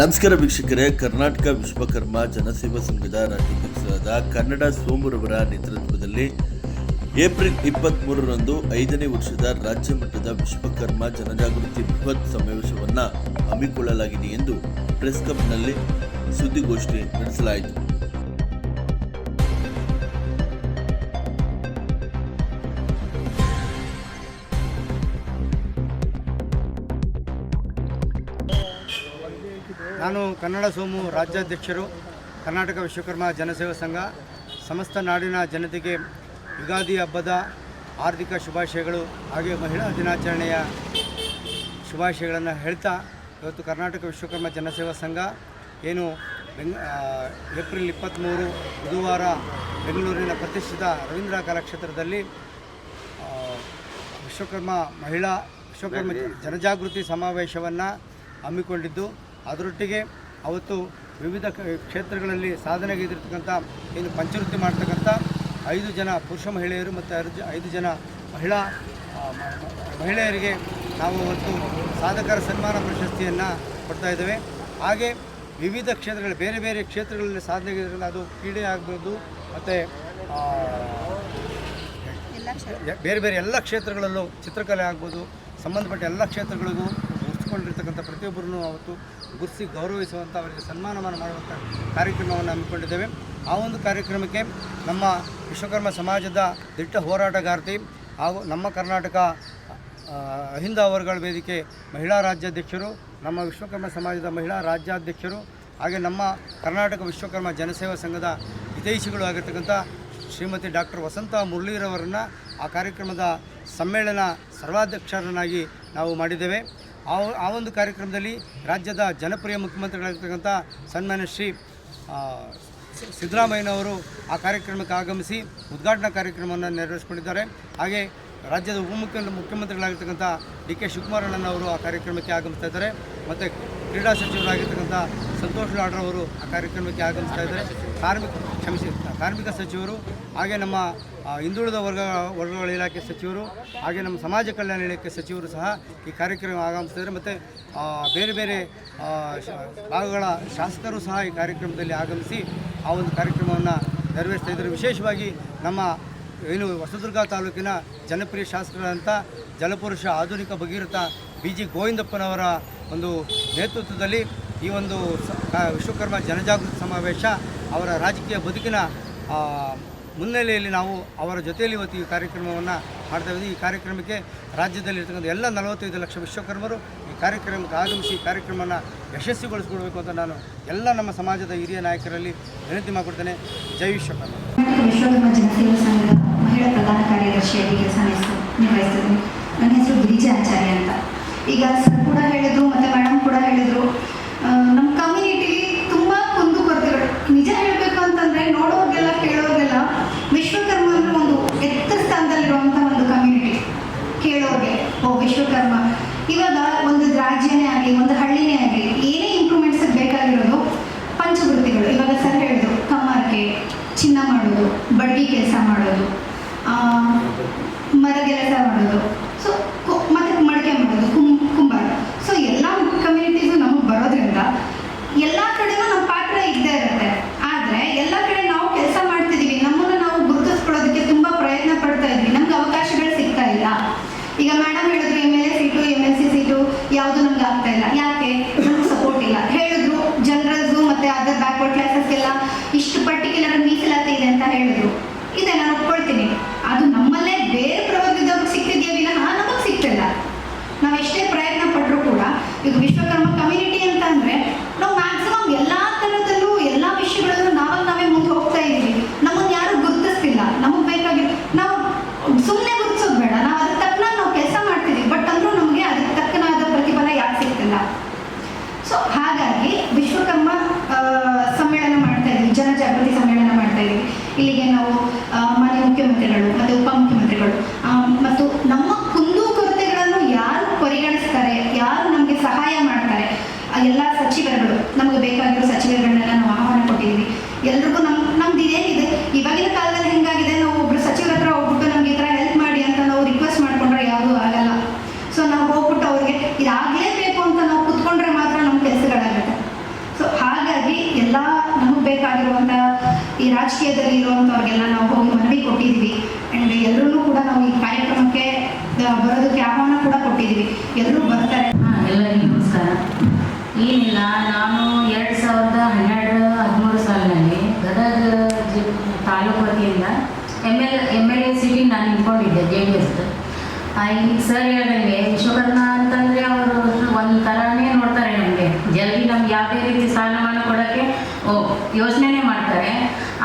ನಮಸ್ಕಾರ ವೀಕ್ಷಕರೇ, ಕರ್ನಾಟಕ ವಿಶ್ವಕರ್ಮ ಜನಸೇವಾ ಸಂಘದ ರಾಜ್ಯೋತ್ಸವದ ಕನ್ನಡ ಸೋಮುರವರ ನೇತೃತ್ವದಲ್ಲಿ ಏಪ್ರಿಲ್ ಇಪ್ಪತ್ತ್ಮೂರರಂದು ಐದನೇ ವರ್ಷದ ರಾಜ್ಯ ಮಟ್ಟದ ವಿಶ್ವಕರ್ಮ ಜನಜಾಗೃತಿ ಬೃಹತ್ ಸಮಾವೇಶವನ್ನು ಹಮ್ಮಿಕೊಳ್ಳಲಾಗಿದೆ ಎಂದು ಪ್ರೆಸ್ ಕ್ಲಬ್ನಲ್ಲಿ ಸುದ್ದಿಗೋಷ್ಠಿ ನಡೆಸಲಾಯಿತು. ನಾನು ಕನ್ನಡ ಸೋಮು ರಾಜ್ಯಾಧ್ಯಕ್ಷರು ಕರ್ನಾಟಕ ವಿಶ್ವಕರ್ಮ ಜನಸೇವಾ ಸಂಘ ಸಮಸ್ತ ನಾಡಿನ ಜನತೆಗೆ ಯುಗಾದಿ ಹಬ್ಬದ ಆರ್ಥಿಕ ಶುಭಾಶಯಗಳು ಹಾಗೆ ಮಹಿಳಾ ದಿನಾಚರಣೆಯ ಶುಭಾಶಯಗಳನ್ನು ಹೇಳ್ತಾ ಇವತ್ತು ಕರ್ನಾಟಕ ವಿಶ್ವಕರ್ಮ ಜನಸೇವಾ ಸಂಘ ಏನು ಬೆಂಗ್ ಏಪ್ರಿಲ್ ಇಪ್ಪತ್ತ್ಮೂರು ಬುಧವಾರ ಬೆಂಗಳೂರಿನ ಪ್ರತಿಷ್ಠಿತ ರವೀಂದ್ರ ಕಲಾಕ್ಷೇತ್ರದಲ್ಲಿ ವಿಶ್ವಕರ್ಮ ಮಹಿಳಾ ವಿಶ್ವಕರ್ಮ ಜನಜಾಗೃತಿ ಸಮಾವೇಶವನ್ನು ಹಮ್ಮಿಕೊಂಡಿದ್ದು. ಅದರೊಟ್ಟಿಗೆ ಅವತ್ತು ವಿವಿಧ ಕ- ಕ್ಷೇತ್ರಗಳಲ್ಲಿ ಸಾಧನೆಗೈದಿರ್ತಕ್ಕಂಥ ಏನು ಪಂಚವೃತ್ತಿ ಮಾಡ್ತಕ್ಕಂಥ ಐದು ಜನ ಪುರುಷ ಮಹಿಳೆಯರು ಮತ್ತು ಐದು ಐದು ಜನ ಮಹಿಳಾ ಮಹಿಳೆಯರಿಗೆ ನಾವು ಅವತ್ತು ಸಾಧಕರ ಸನ್ಮಾನ ಪ್ರಶಸ್ತಿಯನ್ನು ಕೊಡ್ತಾ ಇದ್ದೇವೆ. ಹಾಗೆ ವಿವಿಧ ಕ್ಷೇತ್ರಗಳು ಬೇರೆ ಬೇರೆ ಕ್ಷೇತ್ರಗಳಲ್ಲಿ ಸಾಧನೆಗೈದಿರಲ್ಲ ಅದು ಕ್ರೀಡೆ ಆಗ್ಬೋದು ಮತ್ತು ಬೇರೆ ಬೇರೆ ಎಲ್ಲ ಕ್ಷೇತ್ರಗಳಲ್ಲೂ ಚಿತ್ರಕಲೆ ಆಗ್ಬೋದು ಸಂಬಂಧಪಟ್ಟ ಎಲ್ಲ ಕ್ಷೇತ್ರಗಳಿಗೂ ಗುರುತಿಸಿಕೊಂಡಿರ್ತಕ್ಕಂಥ ಪ್ರತಿಯೊಬ್ಬರನ್ನು ಅವತ್ತು ಗುರುಸಿ ಗೌರವಿಸುವಂಥ ಅವರಿಗೆ ಸನ್ಮಾನವನ್ನು ಮಾಡುವಂಥ ಕಾರ್ಯಕ್ರಮವನ್ನು ಹಮ್ಮಿಕೊಂಡಿದ್ದೇವೆ. ಆ ಒಂದು ಕಾರ್ಯಕ್ರಮಕ್ಕೆ ನಮ್ಮ ವಿಶ್ವಕರ್ಮ ಸಮಾಜದ ದಿಟ್ಟ ಹೋರಾಟಗಾರ್ತಿ ಹಾಗೂ ನಮ್ಮ ಕರ್ನಾಟಕ ಅಹಿಂದ ಅವರುಗಳ ವೇದಿಕೆ ಮಹಿಳಾ ರಾಜ್ಯಾಧ್ಯಕ್ಷರು, ನಮ್ಮ ವಿಶ್ವಕರ್ಮ ಸಮಾಜದ ಮಹಿಳಾ ರಾಜ್ಯಾಧ್ಯಕ್ಷರು ಹಾಗೆ ನಮ್ಮ ಕರ್ನಾಟಕ ವಿಶ್ವಕರ್ಮ ಜನಸೇವಾ ಸಂಘದ ಹಿತೈಷಿಗಳು ಆಗಿರ್ತಕ್ಕಂಥ ಶ್ರೀಮತಿ ಡಾಕ್ಟರ್ ವಸಂತ ಮುರಳೀರವರನ್ನು ಆ ಕಾರ್ಯಕ್ರಮದ ಸಮ್ಮೇಳನ ಸರ್ವಾಧ್ಯಕ್ಷರನ್ನಾಗಿ ನಾವು ಮಾಡಿದ್ದೇವೆ. ಆ ಒಂದು ಕಾರ್ಯಕ್ರಮದಲ್ಲಿ ರಾಜ್ಯದ ಜನಪ್ರಿಯ ಮುಖ್ಯಮಂತ್ರಿಗಳಾಗಿರ್ತಕ್ಕಂಥ ಸನ್ಮಾನ್ಯ ಶ್ರೀ ಸಿದ್ದರಾಮಯ್ಯನವರು ಆ ಕಾರ್ಯಕ್ರಮಕ್ಕೆ ಆಗಮಿಸಿ ಉದ್ಘಾಟನಾ ಕಾರ್ಯಕ್ರಮವನ್ನು ನೆರವೇರಿಸಿಕೊಂಡಿದ್ದಾರೆ. ಹಾಗೆ ರಾಜ್ಯದ ಉಪಮುಖ್ಯ ಮುಖ್ಯಮಂತ್ರಿಗಳಾಗಿರ್ತಕ್ಕಂಥ ಡಿ ಕೆ ಶಿವಕುಮಾರಣ್ಣನವರು ಆ ಕಾರ್ಯಕ್ರಮಕ್ಕೆ ಆಗಮಿಸ್ತಾ ಇದ್ದಾರೆ. ಮತ್ತು ಕ್ರೀಡಾ ಸಚಿವರಾಗಿರ್ತಕ್ಕಂಥ ಸಂತೋಷ್ ಲಾಡ್ರವರು ಆ ಕಾರ್ಯಕ್ರಮಕ್ಕೆ ಆಗಮಿಸ್ತಾ ಇದ್ದಾರೆ. ಕಾರ್ಮಿಕ ಕ್ಷಮಿಸಿ ಕಾರ್ಮಿಕ ಸಚಿವರು, ಹಾಗೆ ನಮ್ಮ ಹಿಂದುಳಿದ ವರ್ಗ, ವರ್ಗಗಳ ಇಲಾಖೆ ಸಚಿವರು, ಹಾಗೆ ನಮ್ಮ ಸಮಾಜ ಕಲ್ಯಾಣ ಇಲಾಖೆ ಸಚಿವರು ಸಹ ಈ ಕಾರ್ಯಕ್ರಮ ಆಗಮಿಸಿದ್ದಾರೆ. ಮತ್ತು ಬೇರೆ ಬೇರೆ ಭಾಗಗಳ ಶಾಸಕರು ಸಹ ಈ ಕಾರ್ಯಕ್ರಮದಲ್ಲಿ ಆಗಮಿಸಿ ಆ ಒಂದು ಕಾರ್ಯಕ್ರಮವನ್ನು ನೆರವೇರಿಸ್ತಾ ಇದ್ದರು. ವಿಶೇಷವಾಗಿ ನಮ್ಮ, ಏನು, ಹೊಸದುರ್ಗ ತಾಲೂಕಿನ ಜನಪ್ರಿಯ ಶಾಸಕರಾದಂಥ ಜಲಪುರುಷ ಆಧುನಿಕ ಭಗೀರಥ ಬಿ ಜಿ ಗೋವಿಂದಪ್ಪನವರ ಒಂದು ನೇತೃತ್ವದಲ್ಲಿ ಈ ಒಂದು ವಿಶ್ವಕರ್ಮ ಜನಜಾಗೃತಿ ಸಮಾವೇಶ ಅವರ ರಾಜಕೀಯ ಬದುಕಿನ ಮುನ್ನೆಲೆಯಲ್ಲಿ ನಾವು ಅವರ ಜೊತೆಯಲ್ಲಿ ಇವತ್ತು ಈ ಕಾರ್ಯಕ್ರಮವನ್ನು ಮಾಡ್ತಾ ಇದ್ದೀವಿ. ಈ ಕಾರ್ಯಕ್ರಮಕ್ಕೆ ರಾಜ್ಯದಲ್ಲಿರ್ತಕ್ಕಂಥ ಎಲ್ಲ ನಲವತ್ತೈದು ಲಕ್ಷ ವಿಶ್ವಕರ್ಮರು ಈ ಕಾರ್ಯಕ್ರಮಕ್ಕೆ ಆಗಮಿಸಿ ಈ ಕಾರ್ಯಕ್ರಮವನ್ನು ಯಶಸ್ವಿಗೊಳಿಸಿಕೊಡ್ಬೇಕು ಅಂತ ನಾನು ಎಲ್ಲ ನಮ್ಮ ಸಮಾಜದ ಹಿರಿಯ ನಾಯಕರಲ್ಲಿ ವಿನಂತಿ ಮಾಡಿಕೊಡ್ತೇನೆ. ಜೈ ವಿಶ್ವಕರ್ಮ. ವಿಶ್ವಕರ್ಮ ಜನಸೇವಾ ಸಂಘದ ಮಹಿಳಾ ಪ್ರಧಾನ ಕಾರ್ಯದರ್ಶಿಯಾಗಿ ಕೆಲಸ ನಿರ್ವಹಿಸಿದ್ರು ನನ್ನ ಹೆಸರು ಗಿರಿಜಾ ಆಚಾರ್ಯ ಅಂತ. ಈಗ ಸರ್ ಕೂಡ ಹೇಳಿದ್ರು, ಮತ್ತು ಮೇಡಮ್ ಕೂಡ ಹೇಳಿದರು. Um, ಅದರ್ ಬ್ಯಾಕ್ವರ್ಡ್ ಕ್ಲಾಸಸ್ಗೆಲ್ಲ ಇಷ್ಟು ಪರ್ಟಿಕ್ಯುಲರ್ ಮೀಸಲಾತಿ ಇದೆ ಅಂತ ಹೇಳಿದ್ರು. ಇದೆ ನಾನು ಒಪ್ಕೊಳ್ತೀನಿ. ಅದು ನಮ್ಮಲ್ಲೇ ಬೇರೆ ಪ್ರವರ್ಗದವ್ರಿಗೆ ಸಿಗ್ತಿದೆಯಾ ವಿನಃ ನಮಗೆ ಸಿಗ್ತಿಲ್ಲ. ನಾವು ಎಷ್ಟೇ ಪ್ರಯತ್ನ ಪಟ್ಟರು ಕೂಡ ಇದು ವಿಶ್ವಕರ್ಮ ಕಮ್ಯುನಿಟಿ ಅಂತ ಅಂದರೆ ಎಲ್ರಿಗೂ ನಮ್ ನಮ್ದು ಇದೇನಿದೆ. ಇವಾಗಿನ ಕಾಲದಲ್ಲಿ ಹೆಂಗಾಗಿದೆ? ನಾವು ಒಬ್ರು ಸಚಿವರ ಹತ್ರ ಹೋಗ್ಬಿಟ್ಟು ನಮ್ಗೆ ಈ ಥರ ಹೆಲ್ಪ್ ಮಾಡಿ ಅಂತ ನಾವು ರಿಕ್ವೆಸ್ಟ್ ಮಾಡ್ಕೊಂಡ್ರೆ ಯಾವುದೂ ಆಗಲ್ಲ. ಸೊ ನಾವು ಹೋಗ್ಬಿಟ್ಟು ಅವ್ರಿಗೆ ಇದಾಗಲೇಬೇಕು ಅಂತ ನಾವು ಕುತ್ಕೊಂಡ್ರೆ ಮಾತ್ರ ನಮ್ಮ ಕೆಲಸಗಳಾಗುತ್ತೆ. ಸೊ ಹಾಗಾಗಿ ಎಲ್ಲ ನಮಗೆ ಬೇಕಾಗಿರುವಂಥ ಈ ರಾಜಕೀಯದಲ್ಲಿ ಇರುವಂಥವ್ರಿಗೆಲ್ಲ ನಾವು ಹೋಗಿ ಮನವಿ ಕೊಟ್ಟಿದ್ವಿ. ಆ್ಯಂಡ್ ಎಲ್ಲರೂ ಕೂಡ ನಾವು ಈ ಕಾರ್ಯಕ್ರಮಕ್ಕೆ ಬರೋದಕ್ಕೆ ಆಹ್ವಾನ ಕೂಡ ಕೊಟ್ಟಿದ್ವಿ. ಎಲ್ಲರೂ ಬರ್ತಾರೆ. ಹಾಂ, ಎಲ್ಲರಿಗೂ ನಮಸ್ಕಾರ. ಏನಿಲ್ಲ, ನಾನು ಎರಡು ಸಾವಿರದ ಹನ್ನೆರಡು M L M L A ಸೀಟಿಗೆ ನಾನು ನಿಂತ್ಕೊಂಡಿದ್ದೆ ಜೆ ಡಿ ಎಸ್ ಈಗ ಸರ್ ಹೇಳಿದಂಗೆ ವಿಶ್ವಕರ್ಮ ಅಂತಂದರೆ ಅವರು ಒಂದು ಥರನೇ ನೋಡ್ತಾರೆ ನಮಗೆ. ಜಲ್ದಿ ನಮ್ಗೆ ಯಾವುದೇ ರೀತಿ ಸ್ಥಾನಮಾನ ಕೊಡೋಕ್ಕೆ ಓ ಯೋಚನೆನೇ ಮಾಡ್ತಾರೆ.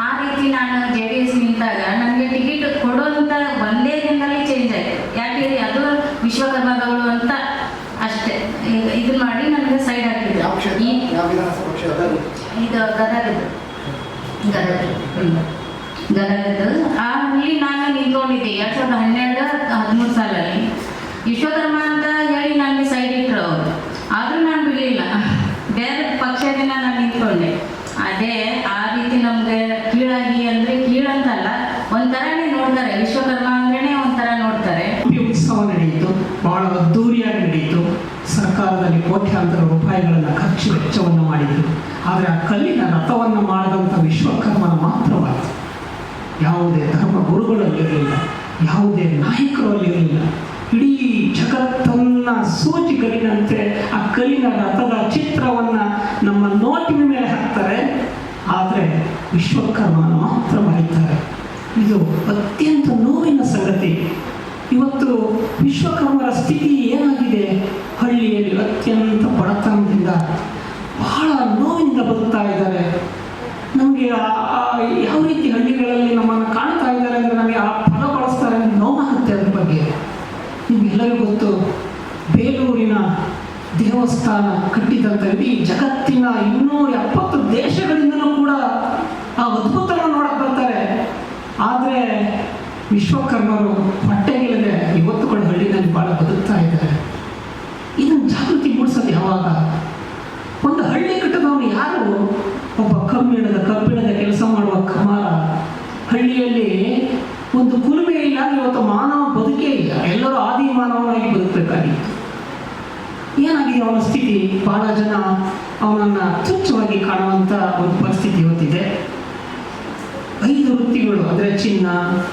ಆ ರೀತಿ ನಾನು ಜೆ ಡಿ ಎಸ್ ನಿಂತಾಗ ನನಗೆ ಟಿಕೆಟ್ ಕೊಡೋಂಥ ಒಂದೇ ದಿನದಲ್ಲಿ ಚೇಂಜ್ ಆಯಿತು. ಯಾಕೆ ಅದು ವಿಶ್ವಕರ್ಮದವಳು ಅಂತ ಅಷ್ಟೇ. ಇದು ಮಾಡಿ ನನಗೆ ಸೈಡ್ ಹಾಕಿದ್ರು. ಈ ಇದು ಗದಗದ್ದು. ಗದಗದ್ದು ಅಲ್ಲಿ ನಾನು ನಿಂತ್ಕೊಂಡಿದ್ದೆ. ಎರಡ್ ಸಾವಿರದ ಹನ್ನೆರಡು, ಹದಿಮೂರು ಸಾಲಲ್ಲಿ. ವಿಶ್ವಕರ್ಮ ಅಂತ ಹೇಳಿ ನನಗೆ ಸೈಡ್ ಇಟ್ಟರು ಅವರು. ಆದರೂ ನಾನು ಬಿಡಲಿಲ್ಲ. ಬೇರೆ ಪಕ್ಷದಿಂದ ನಾನು ನಿಂತ್ಕೊಂಡೆ. ಅದೇ ಆ ರೀತಿ ನಮಗೆ ಕೀಳಾಗಿ ಅಂದರೆ ಕೀಳಂತಲ್ಲ ಒಂಥರನೇ ನೋಡ್ತಾರೆ. ವಿಶ್ವಕರ್ಮ ಅಂದ್ರೇ ಒಂಥರ ನೋಡ್ತಾರೆ. ಉತ್ಸವ ನಡೆಯಿತು. ಬಹಳ ಅದ್ದೂರಿಯಾಗಿ ನಡೆಯಿತು. ಸರ್ಕಾರದಲ್ಲಿ ಕೋಟ್ಯಾಂತರ ರೂಪಾಯಿಗಳನ್ನು ಖರ್ಚು ವೆಚ್ಚವನ್ನು ಮಾಡಿದರು. ಆದರೆ ಆ ಕಲ್ಲಿನ ರಥವನ್ನು ಮಾಡಿದಂಥ ವಿಶ್ವಕರ್ಮನ ಮಾತ್ರವಾಯಿತು ಯಾವುದೇ ಧರ್ಮ ಗುರುಗಳಲ್ಲಿರಲಿಲ್ಲ, ಯಾವುದೇ ನಾಯಕರು ಅಲ್ಲಿರಲಿಲ್ಲ ಇಡೀ ಜಗತ್ತನ್ನ ಸೂಚಿಗಲಿನಂತೆ ಆ ಕಲಿನ ರಥದ ಚಿತ್ರವನ್ನು ನಮ್ಮ ನೋಟಿನ ಮೇಲೆ ಹಾಕ್ತಾರೆ. ಆದರೆ ವಿಶ್ವಕರ್ಮನ ಮಾತ್ರ ಮಾಡಿದ್ದಾರೆ ಇದು ಅತ್ಯಂತ ನೋವಿನ ಸಂಗತಿ. ಇವತ್ತು ವಿಶ್ವಕರ್ಮರ ಸ್ಥಿತಿ ಏನಾಗಿದೆ? ಹಳ್ಳಿಯಲ್ಲಿ ಅತ್ಯಂತ ಬಡತನದಿಂದ ಬಹಳ ನೋವಿನಿಂದ ಬದುಕ್ತಾ ಇದ್ದಾರೆ. ನಮಗೆ ಯಾವ ರೀತಿ ಹಳ್ಳಿಗಳಲ್ಲಿ ನಮ್ಮನ್ನು ಕಾಣ್ತಾ ಇದ್ದಾರೆ ಅಂದರೆ ನಮಗೆ ಆ ಪದ ಬಳಸ್ತಾರೆ ಅಂದ್ರೆ ನೋವಾಗುತ್ತೆ ಅದ್ರ ಬಗ್ಗೆ ನಿಮಗೆಲ್ಲರಿಗೂ ಗೊತ್ತು ಬೇಲೂರಿನ ದೇವಸ್ಥಾನ ಕಟ್ಟಿದಂಥ ಇಡೀ ಜಗತ್ತಿನ ಇನ್ನೂರ ಎಪ್ಪತ್ತು ದೇಶಗಳಿಂದಲೂ ಕೂಡ ಆ ಅದ್ಭುತವನ್ನು ನೋಡಕ್ ಬರ್ತಾರೆ. ಆದರೆ ವಿಶ್ವಕರ್ಮರು ಹೊಟ್ಟೆಗಿಲ್ಲದೆ ಇವತ್ತು ಕೂಡ ಹಳ್ಳಿನಲ್ಲಿ ಬಹಳ ಬದುಕ್ತಾ ಇದ್ದಾರೆ. ಇದನ್ನು ಜಾಗೃತಿ ಮೂಡಿಸೋದು ಯಾವಾಗ? ಒಂದು ಹಳ್ಳಿ ಕಟ್ಟದವನು ಯಾರು? ಒಬ್ಬ ಕಬ್ಬಿಣದ ಕಬ್ಬಿಣದ ಕೆಲಸ ಮಾಡುವ ಕಮಾರ ಹಳ್ಳಿಯಲ್ಲಿ ಒಂದು ಕುಲುಮೆ ಇಲ್ಲ, ಇವತ್ತು ಮಾನವ ಬದುಕೇ ಇಲ್ಲ. ಎಲ್ಲರೂ ಆದಿ ಮಾನವನಾಗಿ ಬದುಕಬೇಕಾಗಿತ್ತು. ಏನಾಗಿದೆ ಅವನ ಸ್ಥಿತಿ ಬಹಳ ಜನ ಅವನನ್ನು ತುಚ್ಛವಾಗಿ ಕಾಣುವಂಥ ಒಂದು ಪರಿಸ್ಥಿತಿ ಹೊತ್ತಿದೆ. ಐದು ವೃತ್ತಿಗಳು ಅಂದರೆ ಚಿನ್ನ,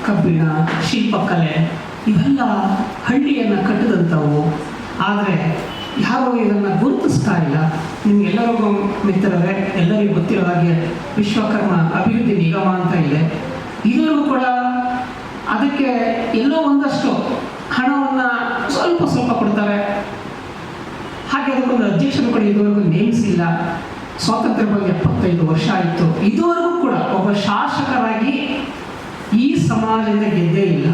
ಕಬ್ಬಿಣ, ಶಿಲ್ಪಕಲೆ, ಇವೆಲ್ಲ ಹಳ್ಳಿಯನ್ನು ಕಟ್ಟಿದಂಥವು. ಆದರೆ ಯಾರು ಇದನ್ನು ಗುರುತಿಸ್ತಾ ಇಲ್ಲ. ನಿಮ್ಗೆಲ್ಲರಿಗೂ ಮಿತ್ರರೇ, ಎಲ್ಲರಿಗೂ ಗೊತ್ತಿರೋ ಹಾಗೆ ವಿಶ್ವಕರ್ಮ ಅಭಿವೃದ್ಧಿ ನಿಗಮ ಅಂತ ಇದೆ. ಇದರಲ್ಲೂ ಕೂಡ ಅದಕ್ಕೆ ಎಲ್ಲೋ ಒಂದಷ್ಟು ಹಾಗೆ ಅದಕ್ಕೊಂದು ಅಧ್ಯಕ್ಷರು ಕೂಡ ಇದುವರೆಗೂ ನೇಮಿಸಿಲ್ಲ ಸ್ವಾತಂತ್ರ್ಯ ಬಗ್ಗೆ ಎಪ್ಪತ್ತೈದು ವರ್ಷ ಆಯಿತು. ಇದುವರೆಗೂ ಕೂಡ ಒಬ್ಬ ಶಾಸಕರಾಗಿ ಈ ಸಮಾಜದಿಂದ ಗೆದ್ದೇ ಇಲ್ಲ.